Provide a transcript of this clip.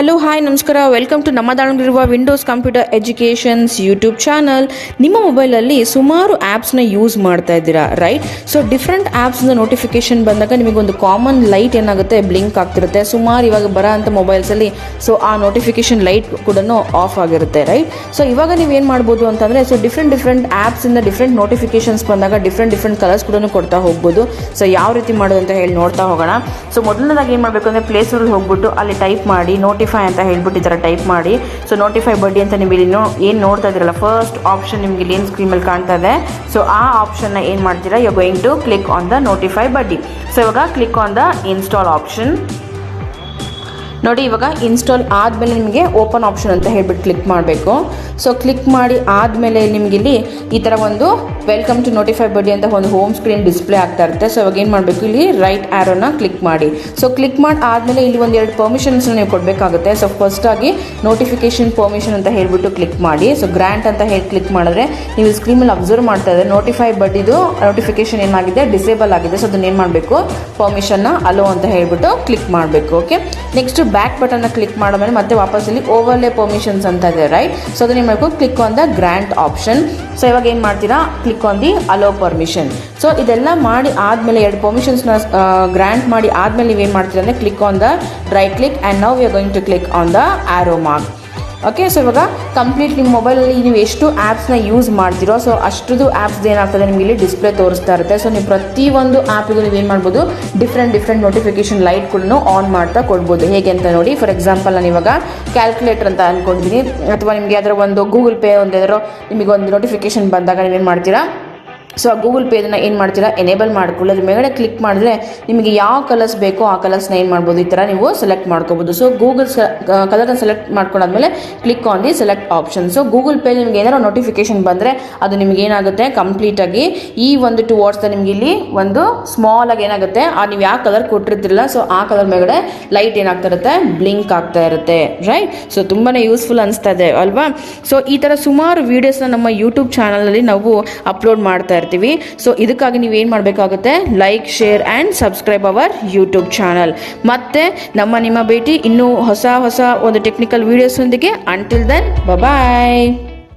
Hello hi ನಮಸ್ಕಾರ. Welcome to ನಮ್ಮ ದಾವಣಗೆರೆರುವ windows computer educations YouTube channel ನಿಮ್ಮ ಮೊಬೈಲಲ್ಲಿ ಸುಮಾರು ಆ್ಯಪ್ಸ್ನ ಯೂಸ್ ಮಾಡ್ತಾ ಇದ್ದೀರಾ ರೈಟ್ ಸೊ ಡಿಫ್ರೆಂಟ್ ಆ್ಯಪ್ಸ್ನ ನೋಟಿಫಿಕೇಶನ್ ಬಂದಾಗ ನಿಮಗೊಂದು ಕಾಮನ್ ಲೈಟ್ ಏನಾಗುತ್ತೆ? ಬ್ಲಿಂಕ್ ಆಗ್ತಿರುತ್ತೆ. ಸುಮಾರು ಇವಾಗ ಬರೋ ಅಂಥ ಮೊಬೈಲ್ಸಲ್ಲಿ ಸೊ ಆ ನೋಟಿಫಿಕೇಶನ್ ಲೈಟ್ ಕೂಡ ಆಫ್ ಆಗಿರುತ್ತೆ ರೈಟ್ ಸೊ ಇವಾಗ ನೀವು ನೀವೇನು ಮಾಡ್ಬೋದು ಅಂತಂದರೆ ಸೊ ಡಿಫ್ರೆಂಟ್ ಡಿಫ್ರೆಂಟ್ ಆ್ಯಪ್ಸಿಂದ ಡಿಫ್ರೆಂಟ್ ನೋಟಿಫಿಕೇಶನ್ಸ್ ಬಂದಾಗ ಡಿಫ್ರೆಂಟ್ ಡಿಫ್ರೆಂಟ್ ಕಲರ್ಸ್ ಕೂಡ ಕೊಡ್ತಾ ಹೋಗ್ಬೋದು. ಸೊ ಯಾವ ರೀತಿ ಮಾಡೋದು ಅಂತ ಹೇಳಿ ನೋಡ್ತಾ ಹೋಗೋಣ. ಸೊ ಮೊದಲನೇದಾಗಿ ಏನು ಮಾಡಬೇಕು ಅಂದರೆ ಪ್ಲೇಸ್ಟೋರಲ್ಲಿ ಹೋಗ್ಬಿಟ್ಟು ಅಲ್ಲಿ ಟೈಪ್ ಮಾಡಿ ನೋಟಿಫೈ ಅಂತ ಹೇಳ್ಬಿಟ್ಟು ಈ ಥರ ಟೈಪ್ ಮಾಡಿ. ಸೊ ನೋಟಿಫೈ ಬಡ್ಡಿ ಅಂತ ನೀವು ಇಲ್ಲಿ ಏನು ನೋಡ್ತಾ ಇದ್ದೀರಲ್ಲ ಫಸ್ಟ್ ಆಪ್ಷನ್ ನಿಮಗೆ ಇಲ್ಲಿ ಏನು ಸ್ಕ್ರೀನಲ್ಲಿ ಕಾಣ್ತಾ ಇದೆ. ಸೊ ಆ ಆಪ್ಷನ್ನ ಏನು ಮಾಡ್ತೀರಾ? You going to click on the notify buddy so ಇವಾಗ click on the install option ನೋಡಿ, ಇವಾಗ ಇನ್ಸ್ಟಾಲ್ ಆದಮೇಲೆ ನಿಮಗೆ ಓಪನ್ ಆಪ್ಷನ್ ಅಂತ ಹೇಳ್ಬಿಟ್ಟು ಕ್ಲಿಕ್ ಮಾಡಬೇಕು. ಸೊ ಕ್ಲಿಕ್ ಮಾಡಿ ಆದಮೇಲೆ ನಿಮಗೆ ಇಲ್ಲಿ ಈ ಥರ ಒಂದು ವೆಲ್ಕಮ್ ಟು ನೋಟಿಫೈ ಬಡ್ಡಿ ಅಂತ ಒಂದು ಹೋಮ್ ಸ್ಕ್ರೀನ್ ಡಿಸ್ಪ್ಲೇ ಆಗ್ತಾ ಇರುತ್ತೆ. ಸೊ ಇವಾಗ ಏನು ಮಾಡಬೇಕು? ಇಲ್ಲಿ ರೈಟ್ ಆ್ಯರೋನ ಕ್ಲಿಕ್ ಮಾಡಿ. ಸೊ ಕ್ಲಿಕ್ ಮಾಡಿ ಆದಮೇಲೆ ಇಲ್ಲಿ ಒಂದು ಎರಡು ಪರ್ಮಿಷನ್ಸ್ ನೀವು ಕೊಡಬೇಕಾಗುತ್ತೆ. ಸೊ ಫಸ್ಟಾಗಿ ನೋಟಿಫಿಕೇಶನ್ ಪರ್ಮಿಷನ್ ಅಂತ ಹೇಳ್ಬಿಟ್ಟು ಕ್ಲಿಕ್ ಮಾಡಿ. ಸೊ ಗ್ರ್ಯಾಂಟ್ ಅಂತ ಹೇಳಿ ಕ್ಲಿಕ್ ಮಾಡಿದ್ರೆ ನೀವು ಸ್ಕ್ರೀನಲ್ಲಿ ಅಬ್ಸರ್ವ್ ಮಾಡ್ತಾ ಇದ್ದಾರೆ ನೋಟಿಫೈ ಬಡ್ಡಿದು ನೋಟಿಫಿಕೇಶನ್ ಏನಾಗಿದೆ? ಡಿಸೇಬಲ್ ಆಗಿದೆ. ಸೊ ಅದನ್ನ ಏನು ಮಾಡಬೇಕು? ಪರ್ಮಿಷನ್ನ ಅಲೋ ಅಂತ ಹೇಳ್ಬಿಟ್ಟು ಕ್ಲಿಕ್ ಮಾಡಬೇಕು. ಓಕೆ ನೆಕ್ಸ್ಟ್ ಬ್ಯಾಕ್ ಬಟನ್ನ ಕ್ಲಿಕ್ ಮಾಡಿದ್ಮೇಲೆ ಮತ್ತೆ ವಾಪಸ್ ಇಲ್ಲಿ ಓವರ್ಲೇ ಪರ್ಮಿಷನ್ಸ್ ಅಂತ ಇದೆ ರೈಟ್ ಸೊ ಅದನ್ನ ಏನು click on the grant option so ಇವಾಗ ಏನು ಮಾಡ್ತೀರಾ? Click on the allow permission so ಇದೆಲ್ಲ ಮಾಡಿ ಆದಮೇಲೆ ಎರಡು ಪರ್ಮಿಷನ್ಸ್ನ ಗ್ರ್ಯಾಂಟ್ ಮಾಡಿ ಆದಮೇಲೆ ನೀವೇನು ಮಾಡ್ತೀರಾ ಅಂದರೆ click on the right click and now we are going to click on the arrow mark okay so ಇವಾಗ ಕಂಪ್ಲೀಟ್ ನಿಮ್ಮ ಮೊಬೈಲಲ್ಲಿ ನೀವು ಎಷ್ಟು ಆ್ಯಪ್ಸ್ನ ಯೂಸ್ ಮಾಡ್ತೀರೋ ಸೊ ಅಷ್ಟರದ್ದು ಆ್ಯಪ್ಸ್ ಏನಾಗ್ತದೆ ನಿಮಗೆ ಇಲ್ಲಿ ಡಿಸ್ಪ್ಲೇ ತೋರಿಸ್ತಾ ಇರುತ್ತೆ. ಸೊ ನೀವು ಪ್ರತಿಯೊಂದು ಆ್ಯಪಿಗೂ ನೀವು ಏನು ಮಾಡ್ಬೋದು ಡಿಫ್ರೆಂಟ್ ಡಿಫ್ರೆಂಟ್ ನೋಟಿಫಿಕೇಶನ್ ಲೈಟ್ಗಳನ್ನು ಆನ್ ಮಾಡ್ತಾ ಕೊಡ್ಬೋದು. ಹೇಗೆ ಅಂತ ನೋಡಿ ಫಾರ್ ಎಕ್ಸಾಂಪಲ್ ನಾನು ಇವಾಗ ಕ್ಯಾಲ್ಕುಲೇಟರ್ ಅಂತ ಅಂದ್ಕೊಂಡಿದ್ದೀನಿ ಅಥವಾ ನಿಮಗೆ ಅದರ ಒಂದು ಗೂಗಲ್ ಪೇ ಒಂದು ಯಾವ್ದಾರೋ ನಿಮಗೆ ಒಂದು ನೋಟಿಫಿಕೇಶನ್ ಬಂದಾಗ ನೀವೇನು ಮಾಡ್ತೀರಾ? ಸೊ ಆ ಗೂಗಲ್ ಪೇದನ್ನು ಏನು ಮಾಡ್ತೀರಾ? ಎನೇಬಲ್ ಮಾಡ್ಕೊಳ್ಳಿ ಅದ್ರ ಮೇಗಡೆ ಕ್ಲಿಕ್ ಮಾಡಿದ್ರೆ ನಿಮಗೆ ಯಾವ ಕಲರ್ಸ್ ಬೇಕೋ ಆ ಕಲರ್ಸ್ನ ಏನು ಮಾಡ್ಬೋದು? ಈ ಥರ ನೀವು ಸೆಲೆಕ್ಟ್ ಮಾಡ್ಕೋಬೋದು. ಸೊ ಗೂಗಲ್ ಕಲರ್ನ select ಮಾಡ್ಕೊಂಡಾದ್ಮೇಲೆ click on the select option so Google pay ನಿಮ್ಗೆ ಏನಾರೋ ನೋಟಿಫಿಕೇಶನ್ ಬಂದರೆ ಅದು ನಿಮ್ಗೆ ಏನಾಗುತ್ತೆ? ಕಂಪ್ಲೀಟಾಗಿ ಈ ಒಂದು ಟು ವರ್ಡ್ಸ್ನ ನಿಮಗೆ ಇಲ್ಲಿ ಒಂದು ಸ್ಮಾಲ್ ಆಗಿ ಏನಾಗುತ್ತೆ? ಆ ನೀವು ಯಾವ ಕಲರ್ ಕೊಟ್ಟಿರ್ತಿರಲ್ಲ ಸೊ ಆ ಕಲರ್ ಮೇಗಡೆ ಲೈಟ್ ಏನಾಗ್ತಾ ಇರುತ್ತೆ? ಬ್ಲಿಂಕ್ ಆಗ್ತಾ ಇರುತ್ತೆ. ರೈಟ್ ಸೊ ತುಂಬಾ ಯೂಸ್ಫುಲ್ ಅನಿಸ್ತಾ ಇದೆ, ಅಲ್ವಾ? ಸೊ ಈ ಥರ ಸುಮಾರು ವೀಡಿಯೋಸ್ನ ನಮ್ಮ ಯೂಟ್ಯೂಬ್ ಚಾನಲಲ್ಲಿ ನಾವು ಅಪ್ಲೋಡ್ ಮಾಡ್ತಾ ಇರ್ತೀವಿ. ಸೊ ಇದಕ್ಕಾಗಿ ನೀವು ಏನು ಮಾಡಬೇಕಾಗುತ್ತೆ? Like share and subscribe our YouTube channel ಮತ್ತು ನಮ್ಮ ನಿಮ್ಮ ಭೇಟಿ ಇನ್ನೂ ಹೊಸ ಹೊಸ ಒಂದು ಟೆಕ್ನಿಕಲ್ ವೀಡಿಯೋಸ್ನೊಂದಿಗೆ ಅಂಟಿಲ್ ದೆನ್ ಬಾಯ್